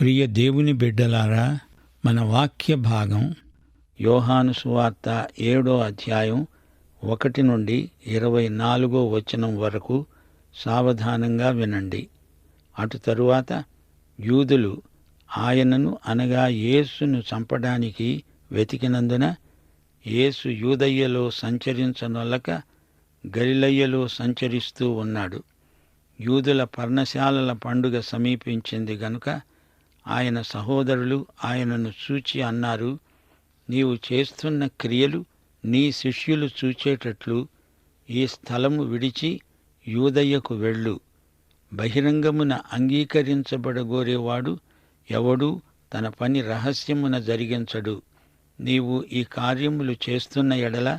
ప్రియ దేవుని బిడ్డలారా మన వాక్య భాగం యోహాను సువార్త ఏడో అధ్యాయం ఒకటి నుండి ఇరవై నాలుగో వచనం వరకు సావధానంగా వినండి. అటు తరువాత యూదులు ఆయనను అనగా యేసును చంపడానికి వెతికినందున యేసు యూదయ్యలో సంచరించనొల్లక గలిలయ్యలో సంచరిస్తూ ఉన్నాడు. యూదుల పర్ణశాలల పండుగ సమీపించింది గనుక ఆయన సహోదరులు ఆయనను చూచి అన్నారు నీవు చేస్తున్న క్రియలు నీ శిష్యులు చూచేటట్లు ఈ స్థలము విడిచి యూదయ్యకు వెళ్ళు. బహిరంగమున అంగీకరించబడగోరేవాడు ఎవడూ తన పని రహస్యమున జరిగించడు. నీవు ఈ కార్యములు చేస్తున్న ఎడల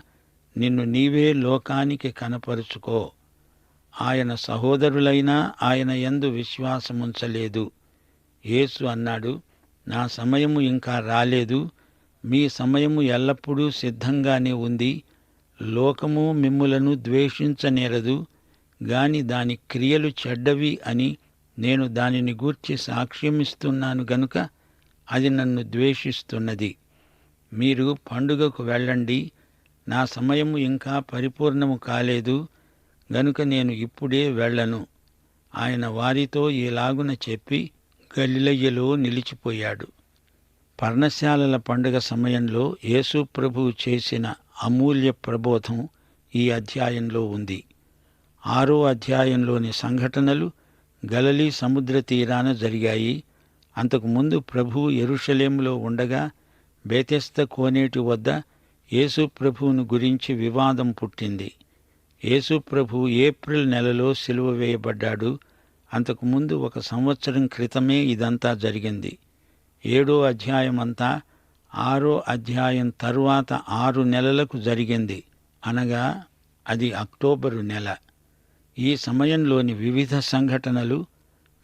నిన్ను నీవే లోకానికి కనపరుచుకో. ఆయన సహోదరులైనా ఆయన ఎందు విశ్వాసముంచలేదు. యేసు అన్నాడు నా సమయము ఇంకా రాలేదు. మీ సమయము ఎల్లప్పుడూ సిద్ధంగానే ఉంది. లోకము మిమ్ములను ద్వేషించనేరదు. గాని దాని క్రియలు చెడ్డవి అని నేను దానిని గూర్చి సాక్ష్యమిస్తున్నాను గనుక అది నన్ను ద్వేషిస్తున్నది. మీరు పండుగకు వెళ్ళండి. నా సమయము ఇంకా పరిపూర్ణము కాలేదు. గనుక నేను ఇప్పుడే వెళ్ళను. ఆయన వారితో ఈలాగున చెప్పి గలిలయ్యలో నిలిచిపోయాడు. పర్ణశాలల పండుగ సమయంలో యేసు ప్రభువు చేసిన అమూల్య ప్రబోధం ఈ అధ్యాయంలో ఉంది. ఆరో అధ్యాయంలోని సంఘటనలు గలలీ సముద్ర తీరాన జరిగాయి. అంతకుముందు ప్రభువు ఎరుషలేములో ఉండగా బేతెస్త కోనేటి వద్ద యేసు ప్రభువును గురించి వివాదం పుట్టింది. యేసు ప్రభు ఏప్రిల్ నెలలో సిలువ వేయబడ్డాడు. అంతకుముందు ఒక సంవత్సరం క్రితమే ఇదంతా జరిగింది. ఏడో అధ్యాయం అంతా ఆరో అధ్యాయం తరువాత ఆరు నెలలకు జరిగింది. అనగా అది అక్టోబరు నెల. ఈ సమయంలోని వివిధ సంఘటనలు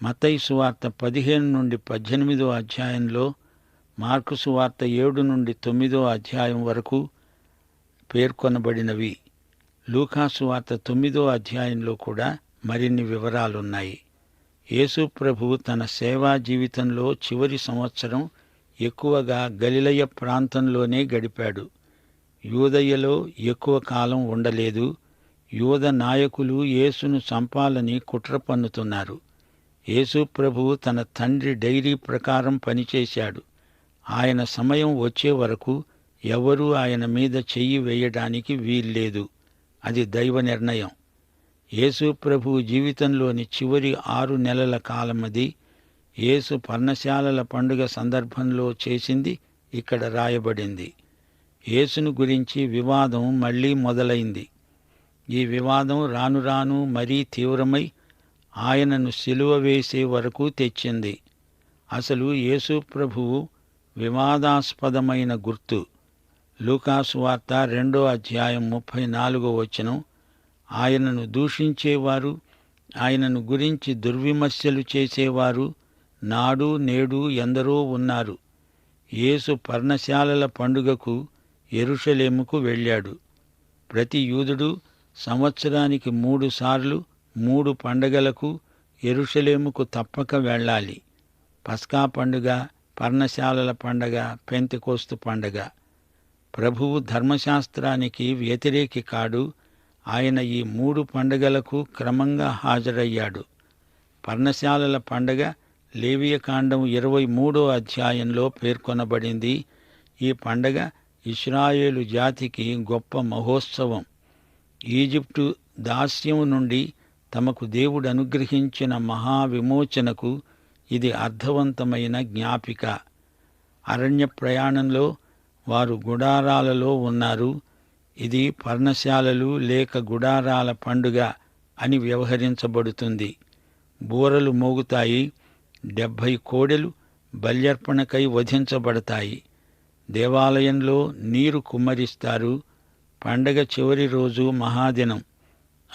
మతయి సువార్త పదిహేను నుండి పద్దెనిమిదో అధ్యాయంలో మార్కు సువార్త ఏడు నుండి తొమ్మిదో అధ్యాయం వరకు పేర్కొనబడినవి. లూకాసు వార్త తొమ్మిదో అధ్యాయంలో కూడా మరిన్ని వివరాలున్నాయి. యేసు తన సేవా జీవితంలో చివరి సంవత్సరం ఎక్కువగా గలిలయ ప్రాంతంలోనే గడిపాడు. యూదయ్యలో ఎక్కువ కాలం ఉండలేదు. యూద నాయకులు యేసును చంపాలని కుట్ర పన్నుతున్నారు. యేసు తన తండ్రి డైరీ ప్రకారం పనిచేశాడు. ఆయన సమయం వచ్చే వరకు ఎవరూ ఆయన మీద చెయ్యి వేయడానికి వీల్లేదు. అది దైవ నిర్ణయం. యేసు ప్రభు జీవితంలోని చివరి ఆరు నెలల కాలమది యేసు పర్ణశాలల పండుగ సందర్భంలో చేసింది ఇక్కడ రాయబడింది. యేసును గురించి వివాదం మళ్ళీ మొదలైంది. ఈ వివాదం రాను రాను మరీ తీవ్రమై ఆయనను సిలువ వేసే వరకు తెచ్చింది. అసలు యేసు ప్రభువు వివాదాస్పదమైన గుర్తు. లూకాసు వార్త రెండో అధ్యాయం ముప్పై నాలుగో వచనం ఆయనను దూషించేవారు ఆయనను గురించి దుర్విమర్శలు చేసేవారు నాడు నేడు ఎందరో ఉన్నారు. యేసు పర్ణశాలల పండుగకు ఎరుషలేముకు వెళ్ళాడు. ప్రతి యూదుడు సంవత్సరానికి మూడు సార్లు మూడు పండగలకు ఎరుషలేముకు తప్పక వెళ్ళాలి. పస్కా పండుగ పర్ణశాలల పండగ పెంతికోస్తు పండగ. ప్రభువు ధర్మశాస్త్రానికి వ్యతిరేకి కాడు ఆయన ఈ మూడు పండగలకు క్రమంగా హాజరయ్యాడు. పర్ణశాలల పండగ లేవియకాండం ఇరవై మూడో అధ్యాయంలో పేర్కొనబడింది. ఈ పండగ ఇస్రాయేలు జాతికి గొప్ప మహోత్సవం. ఈజిప్టు దాస్యం నుండి తమకు దేవుడు అనుగ్రహించిన మహావిమోచనకు ఇది అర్థవంతమైన జ్ఞాపిక. అరణ్య ప్రయాణంలో వారు గుడారాలలో ఉన్నారు. ఇది పర్ణశాలలు లేక గుడారాల పండుగ అని వ్యవహరించబడుతుంది. బూరలు మోగుతాయి డెబ్భై కోడెలు బల్యర్పణకై వధించబడతాయి. దేవాలయంలో నీరు కుమ్మరిస్తారు. పండగ చివరి రోజు మహాదినం.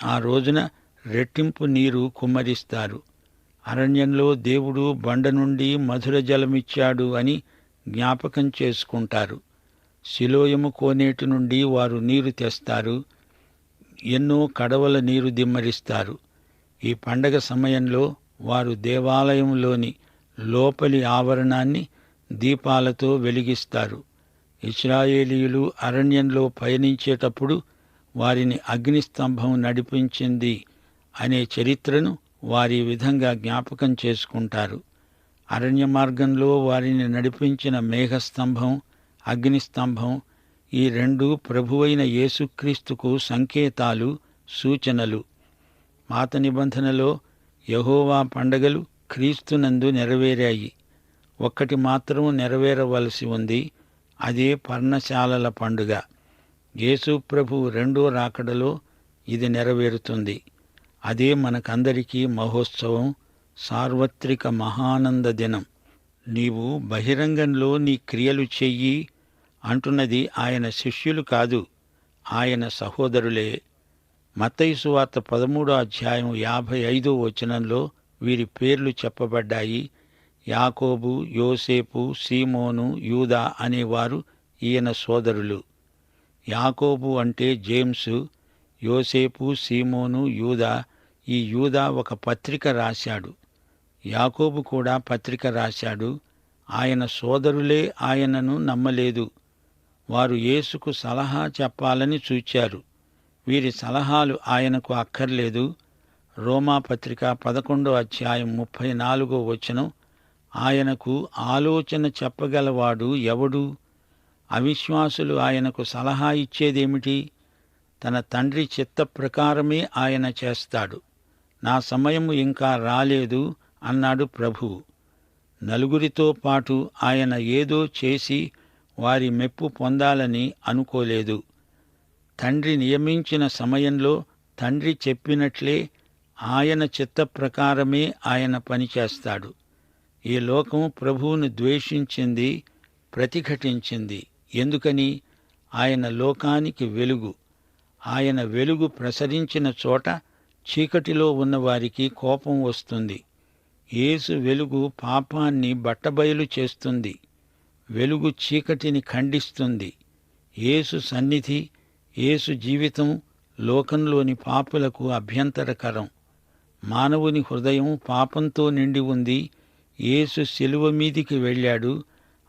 ఆ రోజున రెట్టింపు నీరు కుమ్మరిస్తారు. అరణ్యంలో దేవుడు బండ నుండి మధుర జలమిచ్చాడు అని జ్ఞాపకం చేసుకుంటారు. శిలోయము కోనేటి నుండి వారు నీరు తెస్తారు ఎన్నో కడవల నీరు దిమ్మరిస్తారు. ఈ పండగ సమయంలో వారు దేవాలయంలోని లోపలి ఆవరణాన్ని దీపాలతో వెలిగిస్తారు. ఇస్రాయేలీయులు అరణ్యంలో పయనించేటప్పుడు వారిని అగ్నిస్తంభం నడిపించింది అనే చరిత్రను వారి విధంగా జ్ఞాపకం చేసుకుంటారు. అరణ్య మార్గంలో వారిని నడిపించిన మేఘస్తంభం అగ్నిస్తంభం. ఈ రెండు ప్రభువైన యేసుక్రీస్తుకు సంకేతాలు సూచనలు. పాత నిబంధనలో యహోవా పండగలు క్రీస్తునందు నెరవేరాయి. ఒక్కటి మాత్రం నెరవేరవలసి ఉంది. అదే పర్ణశాలల పండుగ. యేసు ప్రభు రెండో రాకడలో ఇది నెరవేరుతుంది. అదే మనకందరికీ మహోత్సవం సార్వత్రిక మహానంద దినం. నీవు బహిరంగంలో నీ క్రియలు చెయ్యి అంటున్నది ఆయన శిష్యులు కాదు ఆయన సహోదరులే. మత్తయి వార్త పదమూడో అధ్యాయం యాభై ఐదో వచనంలో వీరి పేర్లు చెప్పబడ్డాయి. యాకోబు యోసేపు సీమోను యూదా అనేవారు ఈయన సోదరులు. యాకోబు అంటే జేమ్సు యోసేపు సీమోను యూదా ఈ యూదా ఒక పత్రిక రాశాడు. యాకోబు కూడా పత్రిక రాశాడు. ఆయన సోదరులే ఆయనను నమ్మలేదు. వారు యేసుకు సలహా చెప్పాలని చూచారు. వీరి సలహాలు ఆయనకు అక్కర్లేదు. రోమా పత్రిక పదకొండో అధ్యాయం ముప్పై నాలుగో వచనం ఆయనకు ఆలోచన చెప్పగలవాడు ఎవడు? అవిశ్వాసులు ఆయనకు సలహా ఇచ్చేదేమిటి? తన తండ్రి చిత్త ప్రకారమే ఆయన చేస్తాడు. నా సమయము ఇంకా రాలేదు అన్నాడు ప్రభువు. నలుగురితో పాటు ఆయన ఏదో చేసి వారి మెప్పు పొందాలని అనుకోలేదు. తండ్రి నియమించిన సమయంలో తండ్రి చెప్పినట్లే ఆయన చిత్త ప్రకారమే ఆయన పనిచేస్తాడు ఈ లోకం ప్రభువును ద్వేషించింది ప్రతిఘటించింది. ఎందుకని? ఆయన లోకానికి వెలుగు. ఆయన వెలుగు ప్రసరించిన చోట చీకటిలో ఉన్నవారికి కోపం వస్తుంది. యేసు వెలుగు పాపాన్ని బట్టబయలు చేస్తుంది. వెలుగు చీకటిని ఖండిస్తుంది. యేసు సన్నిధి యేసు జీవితం లోకంలోని పాపులకు అభ్యంతరకరం. మానవుని హృదయం పాపంతో నిండి ఉంది. యేసు శిలువ మీదికి వెళ్ళాడు.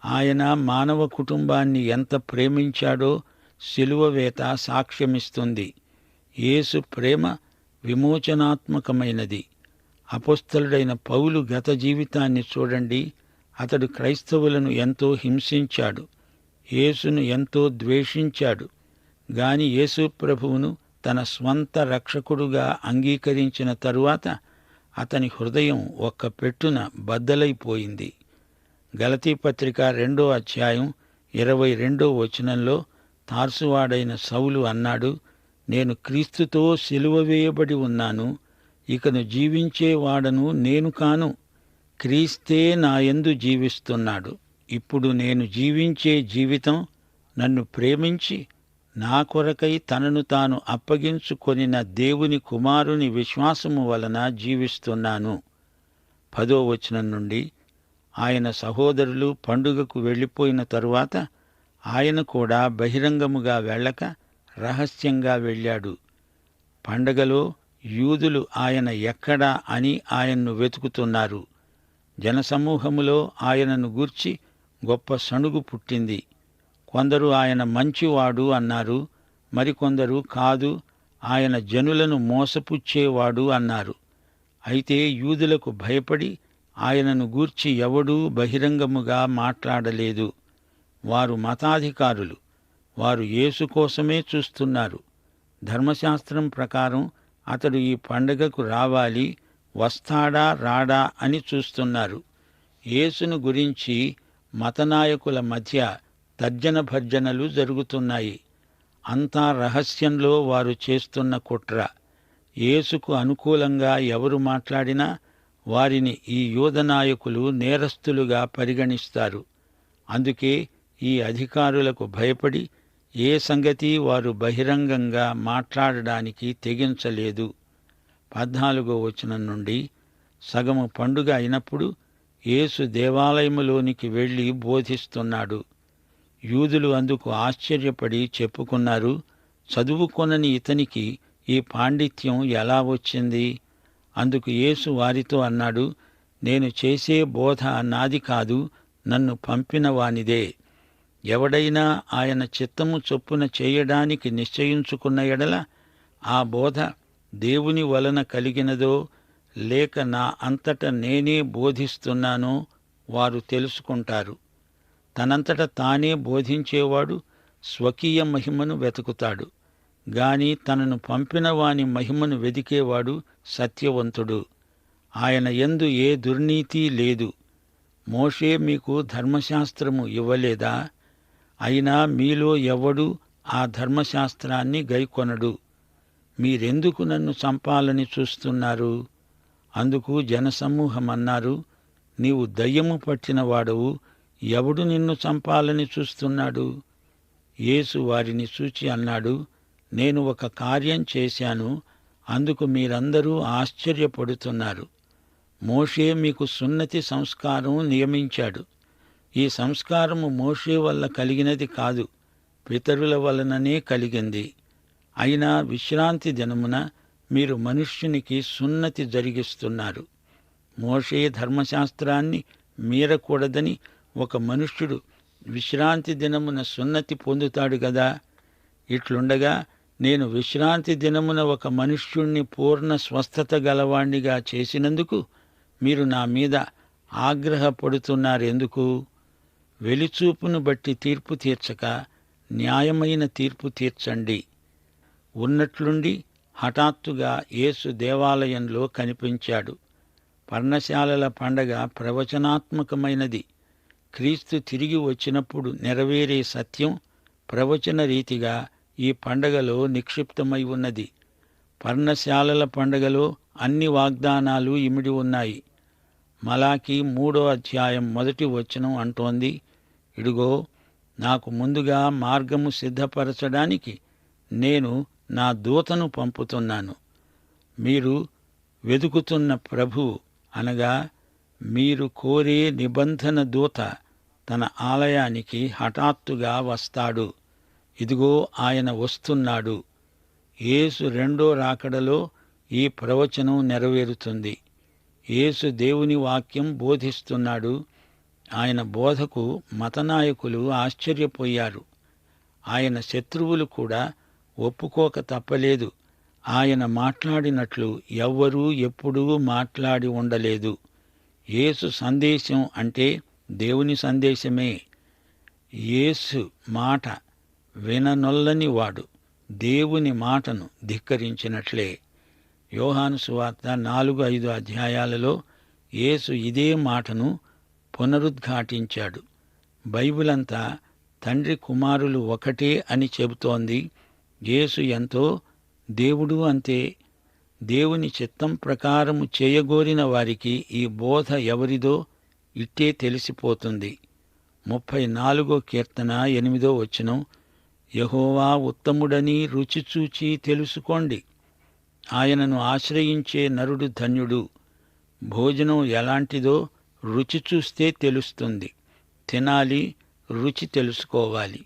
ఆయన మానవ కుటుంబాన్ని ఎంత ప్రేమించాడో శిలువవేత సాక్ష్యమిస్తుంది. యేసు ప్రేమ విమోచనాత్మకమైనది. అపుస్తలుడైన పౌలు గత జీవితాన్ని చూడండి. అతడు క్రైస్తవులను ఎంతో హింసించాడు. యేసును ఎంతో ద్వేషించాడు. గాని యేసు ప్రభువును తన స్వంత రక్షకుడుగా అంగీకరించిన తరువాత అతని హృదయం ఒక్క పెట్టున బద్దలైపోయింది. గలతీ పత్రిక రెండో అధ్యాయం ఇరవై రెండో వచనంలో తార్సువాడైన సౌలు అన్నాడు నేను క్రీస్తుతో సిలువ వేయబడి ఉన్నాను ఇకను జీవించేవాడను నేను కాను. క్రీస్తే నాయందు జీవిస్తున్నాడు. ఇప్పుడు నేను జీవించే జీవితం నన్ను ప్రేమించి నా కొరకై తనను తాను అప్పగించుకొనిన దేవుని కుమారుని విశ్వాసము వలన జీవిస్తున్నాను. పదో వచనం నుండి ఆయన సహోదరులు పండుగకు వెళ్ళిపోయిన తరువాత ఆయన కూడా బహిరంగముగా వెళ్ళక రహస్యంగా వెళ్ళాడు. పండగలో యూదులు ఆయన ఎక్కడా అని ఆయన్ను వెతుకుతున్నారు. జనసమూహములో ఆయనను గూర్చి గొప్ప సణుగు పుట్టింది. కొందరు ఆయన మంచివాడు అన్నారు మరికొందరు కాదు ఆయన జనులను మోసపుచ్చేవాడు అన్నారు. అయితే యూదులకు భయపడి ఆయనను గూర్చి ఎవడూ బహిరంగముగా మాట్లాడలేదు. వారు మతాధికారులు వారు యేసు కోసమే చూస్తున్నారు. ధర్మశాస్త్రం ప్రకారం అతడు ఈ పండగకు రావాలి వస్తాడా రాడా అని చూస్తున్నారు. యేసును గురించి మతనాయకుల మధ్య తర్జన భర్జనలు జరుగుతున్నాయి. అంతా రహస్యంలో వారు చేస్తున్న కుట్ర. యేసుకు అనుకూలంగా ఎవరు మాట్లాడినా వారిని ఈ యూదనాయకులు నేరస్తులుగా పరిగణిస్తారు. అందుకే ఈ అధికారులకు భయపడి ఏ సంగతి వారు బహిరంగంగా మాట్లాడడానికి తెగించలేదు. పద్నాలుగో వచనం నుండి సగము పండుగ అయినప్పుడు యేసు దేవాలయములోనికి వెళ్ళి బోధిస్తున్నాడు. యూదులు అందుకు ఆశ్చర్యపడి చెప్పుకున్నారు చదువుకొనని ఇతనికి ఈ పాండిత్యం ఎలా వచ్చింది? అందుకు యేసు వారితో అన్నాడు నేను చేసే బోధ నాది కాదు నన్ను పంపిన వానిదే. ఎవడైనా ఆయన చిత్తము చొప్పున చేయడానికి నిశ్చయించుకున్న ఎడల ఆ బోధ దేవుని వలన కలిగినదో లేక నా అంతట నేనే బోధిస్తున్నానో వారు తెలుసుకుంటారు. తనంతట తానే బోధించేవాడు స్వకీయ మహిమను వెతుకుతాడు. గాని తనను పంపిన వాని మహిమను వెదికేవాడు సత్యవంతుడు. ఆయన ఎందు ఏ దుర్నీతి లేదు. మోషే మీకు ధర్మశాస్త్రము ఇవ్వలేదా? అయినా మీలో ఎవడు ఆ ధర్మశాస్త్రాన్ని గైకొనడు? మీరెందుకు నన్ను చంపాలని చూస్తున్నారు? అందుకు జనసమూహమన్నారు నీవు దయ్యము పట్టిన వాడవు ఎవడు నిన్ను చంపాలని చూస్తున్నాడు? యేసు వారిని చూచి అన్నాడు నేను ఒక కార్యం చేశాను అందుకు మీరందరూ ఆశ్చర్యపడుతున్నారు. మోషే మీకు సున్నతి సంస్కారం నియమించాడు. ఈ సంస్కారము మోషే వల్ల కలిగినది కాదు పితరుల వలననే కలిగింది. అయినా విశ్రాంతి దినమున మీరు మనుష్యునికి సున్నతి జరిగిస్తున్నారు. మోషే ధర్మశాస్త్రాన్ని మీరకూడదని ఒక మనుష్యుడు విశ్రాంతి దినమున సున్నతి పొందుతాడు కదా ఇట్లుండగా నేను విశ్రాంతి దినమున ఒక మనుష్యుణ్ణి పూర్ణ స్వస్థత గలవాణ్ణిగా చేసినందుకు మీరు నా మీద ఆగ్రహపడుతున్నారెందుకు? వెలిచూపును బట్టి తీర్పు తీర్చక న్యాయమైన తీర్పు తీర్చండి. ఉన్నట్లుండి హఠాత్తుగా యేసు దేవాలయంలో కనిపించాడు. పర్ణశాలల పండగ ప్రవచనాత్మకమైనది. క్రీస్తు తిరిగి వచ్చినప్పుడు నెరవేరే సత్యం ప్రవచన రీతిగా ఈ పండగలో నిక్షిప్తమై ఉన్నది. పర్ణశాలల పండగలో అన్ని వాగ్దానాలు ఇమిడి ఉన్నాయి. మలాకి మూడో అధ్యాయం మొదటి వచనం అంటోంది ఇడుగో నాకు ముందుగా మార్గము సిద్ధపరచడానికి నేను నా దూతను పంపుతున్నాను. మీరు వెతుకుతున్న ప్రభు అనగా మీరు కోరే నిబంధన దూత తన ఆలయానికి హఠాత్తుగా వస్తాడు. ఇదిగో ఆయన వస్తున్నాడు. యేసు రెండో రాకడలో ఈ ప్రవచనం నెరవేరుతుంది. యేసు దేవుని వాక్యం బోధిస్తున్నాడు. ఆయన బోధకు మతనాయకులు ఆశ్చర్యపోయారు. ఆయన శత్రువులు కూడా ఒప్పుకోక తప్పలేదు. ఆయన మాట్లాడినట్లు ఎవ్వరూ ఎప్పుడూ మాట్లాడి ఉండలేదు. యేసు సందేశం అంటే దేవుని సందేశమే. యేసు మాట విననొల్లని వాడు దేవుని మాటను ధిక్కరించినట్లే. యోహాను సువార్త నాలుగు ఐదు అధ్యాయాలలో యేసు ఇదే మాటను పునరుద్ఘాటించాడు. బైబిల్ అంతా తండ్రి కుమారులు ఒకటే అని చెబుతోంది. యేసు ఎంతో దేవుడు అంతే దేవుని చిత్తం ప్రకారము చేయగోరిన వారికి ఈ బోధ ఎవరిదో ఇట్టే తెలిసిపోతుంది. ముప్పై నాలుగో కీర్తన ఎనిమిదో వచనం యహోవా ఉత్తముడని రుచి చూచి తెలుసుకోండి. ఆయనను ఆశ్రయించే నరుడు ధన్యుడు. భోజనం ఎలాంటిదో రుచి చూస్తే తెలుస్తుంది. తినాలి రుచి తెలుసుకోవాలి.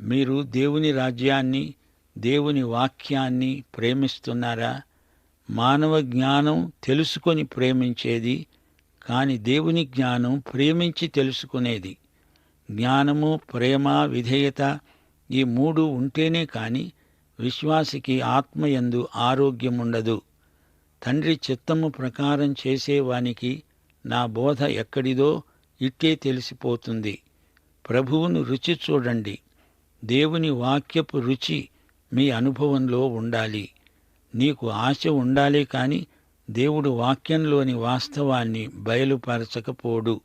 మీరు దేవుని రాజ్యాన్ని దేవుని వాక్యాన్ని ప్రేమిస్తున్నారా? మానవ జ్ఞానం తెలుసుకొని ప్రేమించేది కాని దేవుని జ్ఞానం ప్రేమించి తెలుసుకునేది. జ్ఞానము ప్రేమ విధేయత ఈ మూడు ఉంటేనే కాని విశ్వాసికి ఆత్మయందు ఆరోగ్యముండదు. తండ్రి చిత్తము ప్రకారం చేసేవానికి నా బోధ ఎక్కడిదో ఇట్టే తెలిసిపోతుంది. ప్రభువును రుచి చూడండి. దేవుని వాక్యపు రుచి మీ అనుభవంలో ఉండాలి. నీకు ఆశ ఉండాలి కాని దేవుడు వాక్యంలోని వాస్తవాన్ని బయలుపరచకపోడు.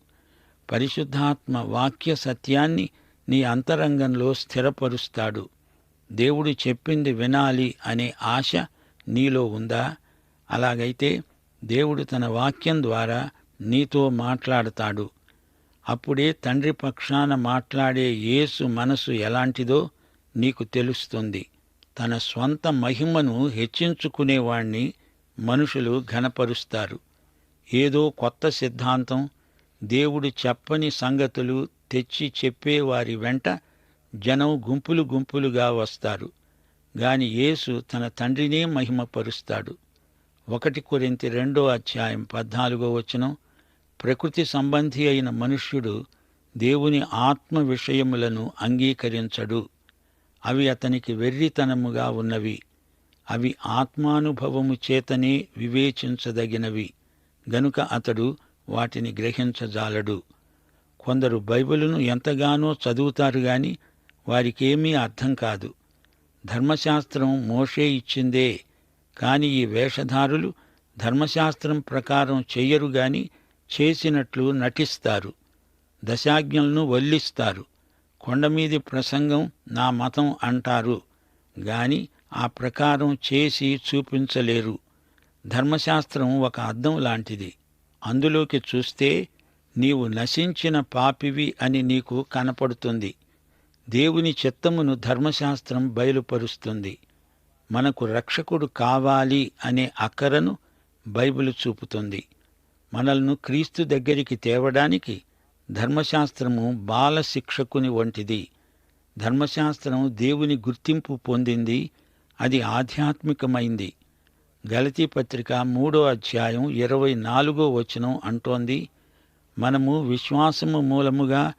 పరిశుద్ధాత్మ వాక్య సత్యాన్ని నీ అంతరంగంలో స్థిరపరుస్తాడు. దేవుడు చెప్పింది వినాలి అనే ఆశ నీలో ఉందా? అలాగైతే దేవుడు తన వాక్యం ద్వారా నీతో మాట్లాడతాడు. అప్పుడే తండ్రి పక్షాన మాట్లాడే యేసు మనసు ఎలాంటిదో నీకు తెలుస్తుంది. తన స్వంత మహిమను హెచ్చించుకునేవాణ్ణి మనుషులు ఘనపరుస్తారు. ఏదో కొత్త సిద్ధాంతం దేవుడు చెప్పని సంగతులు తెచ్చి చెప్పేవారి వెంట జనం గుంపులు గుంపులుగా వస్తారు. గాని యేసు తన తండ్రినే మహిమపరుస్తాడు. ఒకటి కొరింత రెండో అధ్యాయం పద్నాలుగో వచనం ప్రకృతి సంబంధి అయిన మనుష్యుడు దేవుని ఆత్మ విషయములను అంగీకరించడు. అవి అతనికి వెర్రితనముగా ఉన్నవి. అవి ఆత్మానుభవము చేతనే వివేచించదగినవి. గనుక అతడు వాటిని గ్రహించజాలడు. కొందరు బైబిలును ఎంతగానో చదువుతారు గాని వారికేమీ అర్థం కాదు. ధర్మశాస్త్రం మోషే ఇచ్చిందే. కాని ఈ వేషధారులు ధర్మశాస్త్రం ప్రకారం చెయ్యరు గాని చేసినట్లు నటిస్తారు. దశాజ్ఞలను వల్లిస్తారు. కొండమీది ప్రసంగం నా మతం అంటారు. గాని ఆ ప్రకారం చేసి చూపించలేరు. ధర్మశాస్త్రం ఒక అద్దం లాంటిది. అందులోకి చూస్తే నీవు నశించిన పాపివి అని నీకు కనపడుతుంది. దేవుని చిత్తమును ధర్మశాస్త్రం బయలుపరుస్తుంది. మనకు రక్షకుడు కావాలి అనే అక్కరను బైబిల్ చూపుతుంది. మనల్ని క్రీస్తు దగ్గరికి తేవడానికి ధర్మశాస్త్రము బాల శిక్షకుని వంటిది. ధర్మశాస్త్రం దేవుని గుర్తింపు పొందింది. అది ఆధ్యాత్మికమైంది. గలతీ పత్రిక మూడో అధ్యాయం ఇరవై నాలుగో వచనం అంటోంది మనము విశ్వాసము మూలముగా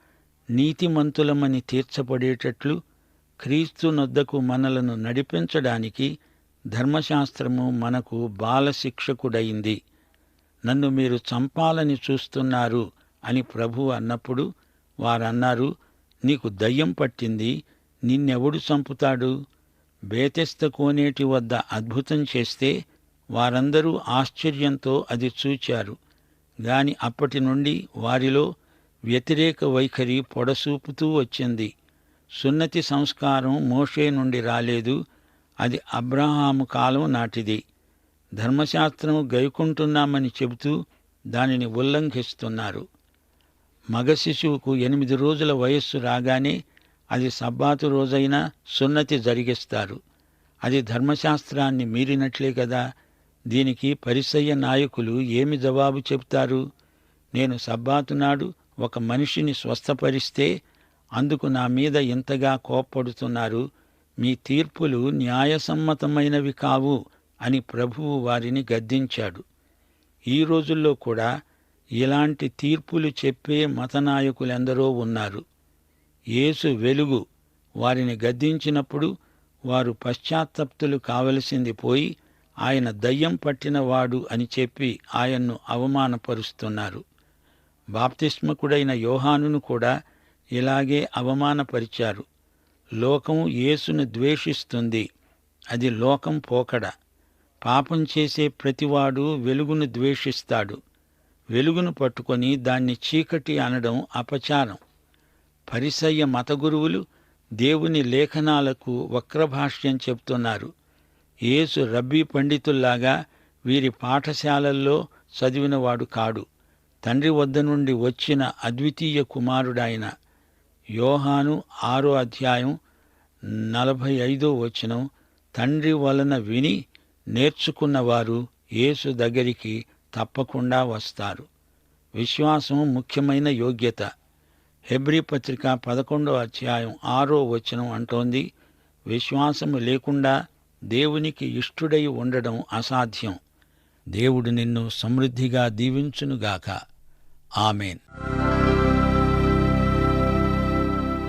నీతిమంతులమని తీర్చబడేటట్లు క్రీస్తు నొద్దకు మనలను నడిపించడానికి ధర్మశాస్త్రము మనకు బాలశిక్షకుడైంది. నన్ను మీరు చంపాలని చూస్తున్నారు అని ప్రభు అన్నప్పుడు వారన్నారు నీకు దయ్యం పట్టింది నిన్నెవడు చంపుతాడు? బేతెస్త కోనేటి వద్ద అద్భుతం చేస్తే వారందరూ ఆశ్చర్యంతో అది చూచారు. గాని అప్పటి నుండి వారిలో వ్యతిరేక వైఖరి పొడసూపుతూ వచ్చింది. సున్నతి సంస్కారం మోషే నుండి రాలేదు. అది అబ్రహాము కాలం నాటిది. ధర్మశాస్త్రం గైకుంటున్నామని చెబుతూ దానిని ఉల్లంఘిస్తున్నారు. మగ శిశువుకు ఎనిమిది రోజుల వయస్సు రాగానే అది సబ్బాతు రోజైనా సున్నతి జరిగిస్తారు. అది ధర్మశాస్త్రాన్ని మీరినట్లే కదా. దీనికి పరిసయ్య నాయకులు ఏమి జవాబు చెబుతారు? నేను సబ్బాతు నాడు ఒక మనిషిని స్వస్థపరిస్తే అందుకు నా మీద ఇంతగా కోప్పడుతున్నారు? మీ తీర్పులు న్యాయసమ్మతమైనవి కావు. అని ప్రభువు వారిని గద్దించాడు. ఈ రోజుల్లో కూడా ఇలాంటి తీర్పులు చెప్పే మతనాయకులెందరో ఉన్నారు. యేసు వెలుగు వారిని గద్దించినప్పుడు వారు పశ్చాత్తప్తులు కావలసింది పోయి ఆయన దయ్యం పట్టినవాడు అని చెప్పి ఆయన్ను అవమానపరుస్తున్నారు. బాప్తిస్మకుడైన యోహానును కూడా ఇలాగే అవమానపరిచారు. లోకం యేసును ద్వేషిస్తుంది. అది లోకం పోకడ. పాపం చేసే ప్రతివాడు వెలుగును ద్వేషిస్తాడు. వెలుగును పట్టుకొని దాన్ని చీకటి అనడం అపచారం. పరిసయ్య మతగురువులు దేవుని లేఖనాలకు వక్రభాష్యం చెప్తున్నారు. యేసు రబ్బీ పండితుల్లాగా వీరి పాఠశాలల్లో చదివినవాడు కాడు. తండ్రి వద్ద నుండి వచ్చిన అద్వితీయ కుమారుడాయన. యోహాను ఆరో అధ్యాయం నలభై ఐదో వచనం తండ్రి వలన విని నేర్చుకున్నవారు యేసు దగ్గరికి తప్పకుండా వస్తారు. విశ్వాసం ముఖ్యమైన యోగ్యత. హెబ్రీ పత్రిక పదకొండో అధ్యాయం ఆరో వచనం అంటోంది విశ్వాసము లేకుండా దేవునికి ఇష్టుడై ఉండడం అసాధ్యం. దేవుడు నిన్ను సమృద్ధిగా దీవించునుగాక. ఆమెన్.